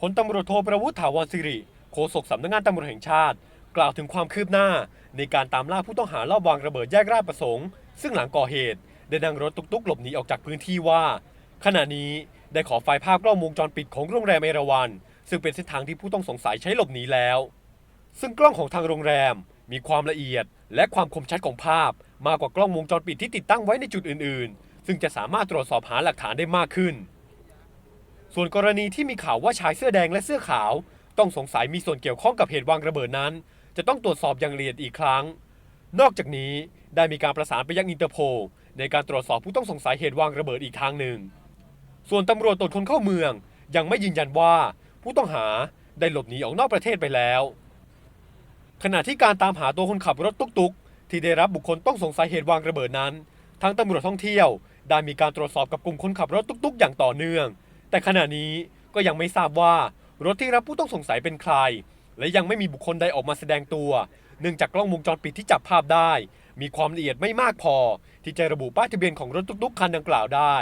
พลตำรวจโทประวุฒิถาวรสิริโฆษกสำนักงานตำรวจแห่งชาติ กล่าวถึงความคืบหน้า ในการตามล่าผู้ต้องหาลอบวางระเบิดแยกราชประสงค์ ซึ่งหลังก่อเหตุ ได้นั่งรถตุกๆ หลบหนีออกจากพื้นที่ว่า ขณะนี้ได้ขอไฟล์ภาพกล้องวงจรปิดของโรงแรมเอราวัน ซึ่งเป็นเส้นทางที่ผู้ต้องสงสัยใช้หลบหนีแล้ว ซึ่งกล้องของทางโรงแรมมีความละเอียด และความคมชัดของภาพ มากกว่ากล้องวงจรปิดที่ติดตั้งไว้ในจุดอื่น ๆ ซึ่งจะสามารถตรวจสอบหาหลักฐานได้มากขึ้น ส่วนกรณีที่มีข่าวว่าชายเสื้อแดงและเสื้อขาว ต้องสงสัยมีส่วนเกี่ยวข้องกับเหตุวางระเบิดนั้น จะต้องตรวจสอบอย่างละเอียดอีกครั้ง นอกจากนี้ได้มีการประสานไปยังอินเตอร์โพลในการตรวจสอบผู้ต้องสงสัยเหตุวางระเบิดอีกทางหนึ่ง ส่วนตำรวจตรวจคนเข้าเมือง ยังไม่ยืนยันว่าผู้ต้องหาได้หลบหนีออกนอกประเทศไปแล้ว ขณะที่การตามหาตัวคนขับรถตุ๊กๆ ที่ได้รับบุคคลต้องสงสัยเหตุวางระเบิดนั้นทางตำรวจท่องเที่ยวได้มีการตรวจสอบกับกลุ่มคนขับรถตุ๊กๆ อย่างต่อเนื่อง แต่ขณะนี้ก็ยังไม่ทราบว่ารถที่รับผู้ต้องสงสัยเป็นใคร และยังไม่มีบุคคลใดออกมาแสดงตัว เนื่องจากกล้องวงจรปิดที่จับภาพได้ มีความละเอียดไม่มากพอ ที่จะระบุป้ายทะเบียนของรถตุ๊กๆคันดังกล่าวได้